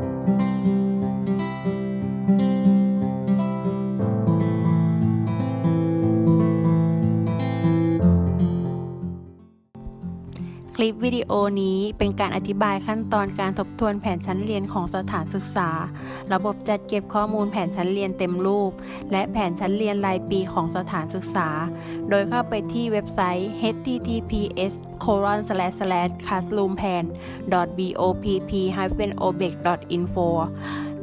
ค ลิปวิดีโอนี้เป็นการอธิบายขั้นตอนการทบทวนแผนชั้นเรียนของสถานศึกษา ระบบจัดเก็บข้อมูลแผนชั้นเรียนเต็มรูป และแผนชั้นเรียนรายปีของสถานศึกษา โดยเข้าไปที่เว็บไซต์ https colon slash slash classroomplan bopp obec info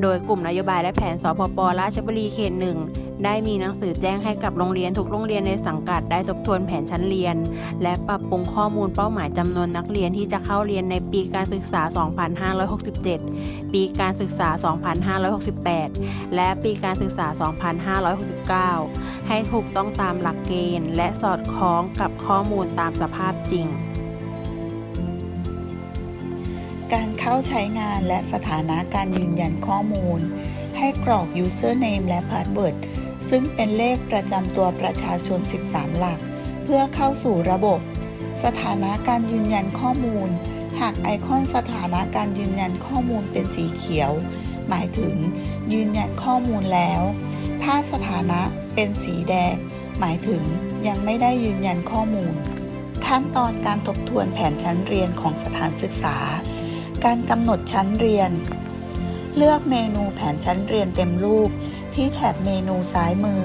โดยกลุ่มนโยบายและแผนสพปราชบุรีเขตหนึ่ง ได้มีหนังสือแจ้งให้กับโรงเรียนทุกโรงเรียนในสังกัดได้ทบทวนแผนชั้นเรียน และปรับปรุงข้อมูลเป้าหมายจำนวนนักเรียนที่จะเข้าเรียนในปีการศึกษา 2567 ปีการศึกษา 2568 และปีการศึกษา 2569 ให้ถูกต้องตามหลักเกณฑ์ และสอดคล้องกับข้อมูลตามสภาพจริงการเข้าใช้งานและสถานะการยืนยันข้อมูล ให้กรอก username และ password ซึ่งเป็นเลขประจำตัวประชาชน 13 หลัก เพื่อเข้าสู่ระบบ สถานะการยืนยันข้อมูล หากไอคอนสถานะการยืนยันข้อมูลเป็นสีเขียว หมายถึงยืนยันข้อมูลแล้ว ถ้าสถานะเป็นสีแดง หมายถึงยังไม่ได้ยืนยันข้อมูล ขั้นตอนการทบทวนแผนชั้นเรียนของสถานศึกษา การกำหนดชั้นเรียน เลือกเมนูแผนชั้นเรียนเต็มรูป ที่แถบเมนูซ้ายมือ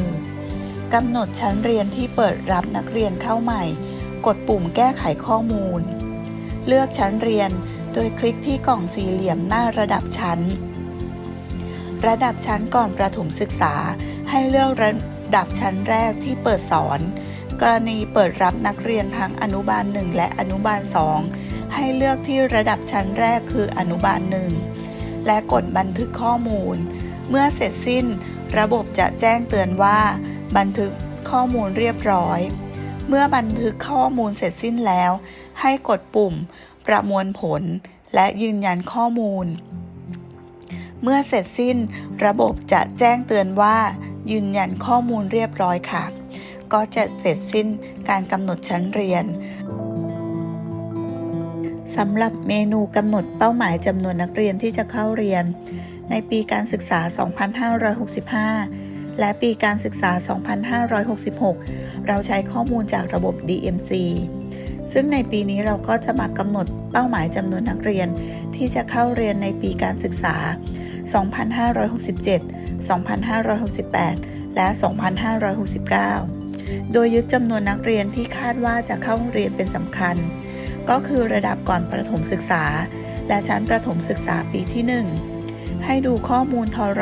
กำหนดชั้นเรียนที่เปิดรับนักเรียนเข้าใหม่ กดปุ่มแก้ไขข้อมูล เลือกชั้นเรียนโดยคลิกที่กล่องสี่เหลี่ยมหน้าระดับชั้น ระดับชั้นก่อนประถมศึกษา ให้เลือกระดับชั้นแรกที่เปิดสอน กรณีเปิดรับนักเรียนทั้งอนุบาล 1 และอนุบาล 2 ให้เลือกที่ระดับชั้นแรกคืออนุบาล 1 และกดบันทึกข้อมูล เมื่อเสร็จสิ้น ระบบจะแจ้งเตือนว่า บันทึกข้อมูลเรียบร้อย เมื่อบันทึกข้อมูลเสร็จสิ้นแล้ว ให้กดปุ่ม ประมวลผล และยืนยันข้อมูล เมื่อเสร็จสิ้น ระบบจะแจ้งเตือนว่า ยืนยันข้อมูลเรียบร้อยค่ะ ก็จะเสร็จสิ้นการกำหนดชั้นเรียนสำหรับเมนูกำหนดเป้าหมายจำนวนนักเรียนที่จะเข้าเรียน ในปีการศึกษา 2565 และปีการศึกษา 2566 เราใช้ข้อมูลจากระบบ DMC ซึ่งในปีนี้เราก็จะมากำหนดเป้าหมายจำนวนนักเรียนที่จะเข้าเรียนในปีการศึกษา 2567 2568 และ 2569 โดยยึดจำนวนนักเรียนที่คาดว่าจะเข้าเรียนเป็นสำคัญ ก็คือระดับก่อนประถมศึกษา และชั้นประถมศึกษาปีที่ 1 ให้ดูข้อมูลทร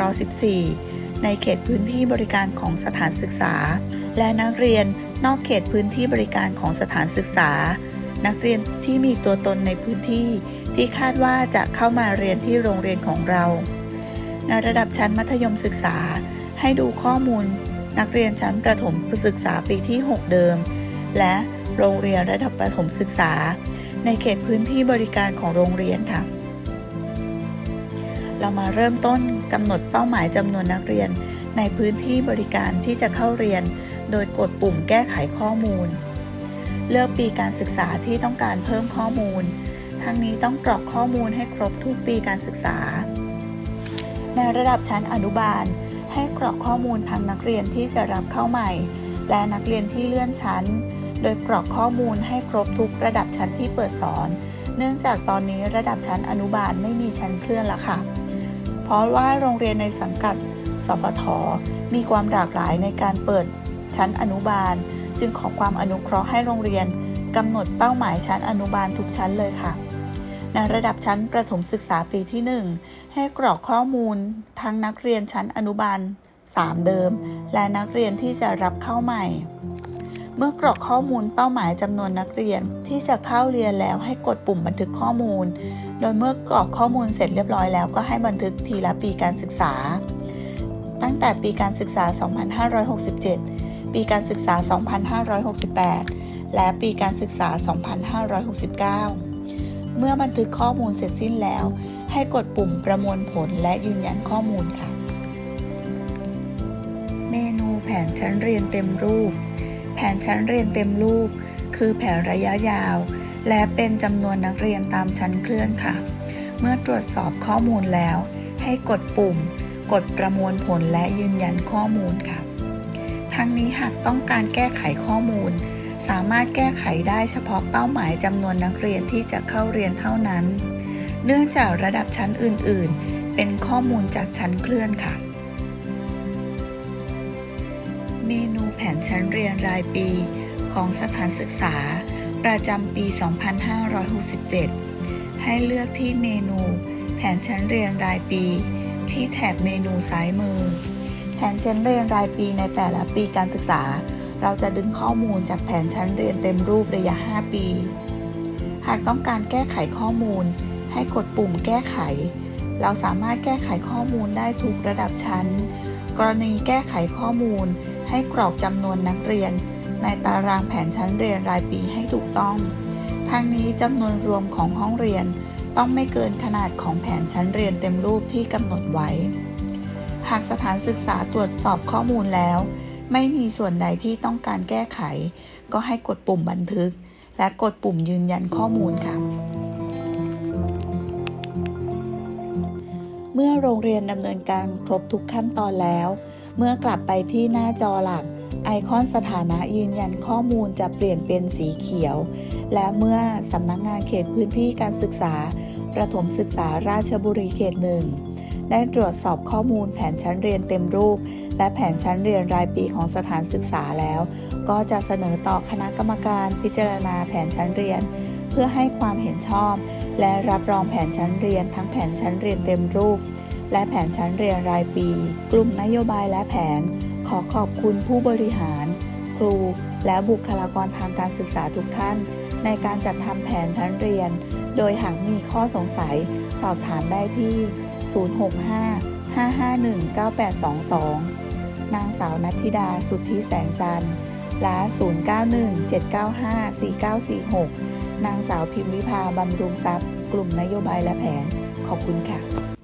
14 ในเขตพื้นที่บริการของสถานศึกษา และนักเรียนนอกเขตพื้นที่บริการของสถานศึกษา นักเรียนที่มีตัวตนในพื้นที่ ที่คาดว่าจะเข้ามาเรียนที่โรงเรียนของเรา ในระดับชั้นมัธยมศึกษา ให้ดูข้อมูล นักเรียนชั้นประถมศึกษาปีที่ 6 เดิม และโรงเรียนระดับประถมศึกษา ในเขตพื้นที่บริการของโรงเรียนค่ะ เรามาเริ่มต้นกำหนดเป้าหมายจำนวนนักเรียน ในพื้นที่บริการที่จะเข้าเรียน โดยกดปุ่มแก้ไขข้อมูล เลือกปีการศึกษาที่ต้องการเพิ่มข้อมูล ทั้งนี้ต้องกรอกข้อมูลให้ครบทุกปีการศึกษา ในระดับชั้นอนุบาล ให้กรอกข้อมูลทั้งนักเรียนที่จะรับเข้าใหม่ และนักเรียนที่เลื่อนชั้น โดยกรอกข้อมูลให้ครบทุกระดับชั้นที่เปิดสอนเนื่องจากตอนนี้ระดับชั้นอนุบาลไม่มีชั้นเคลื่อนแล้วค่ะ ราะว่าโรงเรียนในสังกัดสปทมีความหลากหลายในการเปิดชั้นอนุบาล จึงขอความอนุเคราะห์ให้โรงเรียนกำหนดเป้าหมายชั้นอนุบาลทุกชั้นเลยค่ะ ในระดับชั้นประถมศึกษาปีที่ 1 ให้กรอกข้อมูลทั้งนักเรียนชั้นอนุบาล 3 เดิม และนักเรียนที่จะรับเข้าใหม่ มื่อกรอกข้อมูลเป้าหมายจำนวนนักเรียนที่จะเข้าเรียนแล้วให้กดปุ่มบันทึกข้อมูล โดยเมื่อกรอกข้อมูลเสร็จเรียบร้อยแล้วก็ให้บันทึกทีละปีการศึกษา ตั้งแต่ปีการศึกษา 2567 ปีการศึกษา 2568 และปีการศึกษา 2569 เมื่อบันทึกข้อมูลเสร็จสิ้นแล้ว ให้กดปุ่มประมวลผลและยืนยันข้อมูลค่ะ เมนูแผนชั้นเรียนเต็มรูป นชั้นเรียนเต็มรูป คือแผนระยะยาว และเป็นจำนวนนักเรียนตามชั้นเคลื่อนค่ะ เมื่อตรวจสอบข้อมูลแล้ว ให้กดปุ่ม กดประมวลผลและยืนยันข้อมูลค่ะ ทั้งนี้หากต้องการแก้ไขข้อมูล สามารถแก้ไขได้เฉพาะเป้าหมายจำนวนนักเรียนที่จะเข้าเรียนเท่านั้น เนื่องจากระดับชั้นอื่น ๆ เป็นข้อมูลจากชั้นเคลื่อนค่ะ เมนูแผนชั้นเรียนรายปีของสถานศึกษาประจำปี 2567 ให้เลือกที่เมนูแผนชั้นเรียนรายปี ที่แถบเมนูซ้ายมือ แผนชั้นเรียนรายปีในแต่ละปีการศึกษา เราจะดึงข้อมูลจากแผนชั้นเรียนเต็มรูประยะ 5 ปี หากต้องการแก้ไขข้อมูล ให้กดปุ่มแก้ไข เราสามารถแก้ไขข้อมูลได้ทุกระดับชั้น กรณีแก้ไขข้อมูล ให้กรอกจำนวนนักเรียน ในตารางแผนชั้นเรียนรายปีให้ถูกต้องทางนี้จำนวนรวมของห้องเรียน ต้องไม่เกินขนาดของแผนชั้นเรียนเต็มรูปที่กำหนดไว้ หากสถานศึกษาตรวจสอบข้อมูลแล้ว ไม่มีส่วนใดที่ต้องการแก้ไข ก็ให้กดปุ่มบันทึก และกดปุ่มยืนยันข้อมูลค่ะ เมื่อโรงเรียนดำเนินการครบทุกขั้นตอนแล้ว เมื่อกลับไปที่หน้าจอหลัก ไอคอนสถานะยืนยันข้อมูลจะเปลี่ยนเป็นสีเขียว และเมื่อสำนักงานเขตพื้นที่การศึกษา ประถมศึกษาราชบุรีเขตหนึ่งได้ตรวจสอบข้อมูลแผนชั้นเรียนเต็มรูป และแผนชั้นเรียนรายปีของสถานศึกษาแล้ว ก็จะเสนอต่อคณะกรรมการพิจารณาแผนชั้นเรียน เพื่อให้ความเห็นชอบ และรับรองแผนชั้นเรียนทั้งแผนชั้นเรียนเต็มรูป และแผนชั้นเรียนรายปี กลุ่มนโยบายและแผน ขอขอบคุณผู้บริหาร ครู และบุคลากรทางการศึกษาทุกท่าน ในการจัดทำแผนชั้นเรียน โดยหากมีข้อสงสัย สอบถามได้ที่ 065 551 9822 นางสาวนัทธิดาสุทธิแสงจันทร์และ 091 795 4946 นางสาวพิมพ์วิภาบำรุงทรัพย์ กลุ่มนโยบายและแผน ขอบคุณค่ะ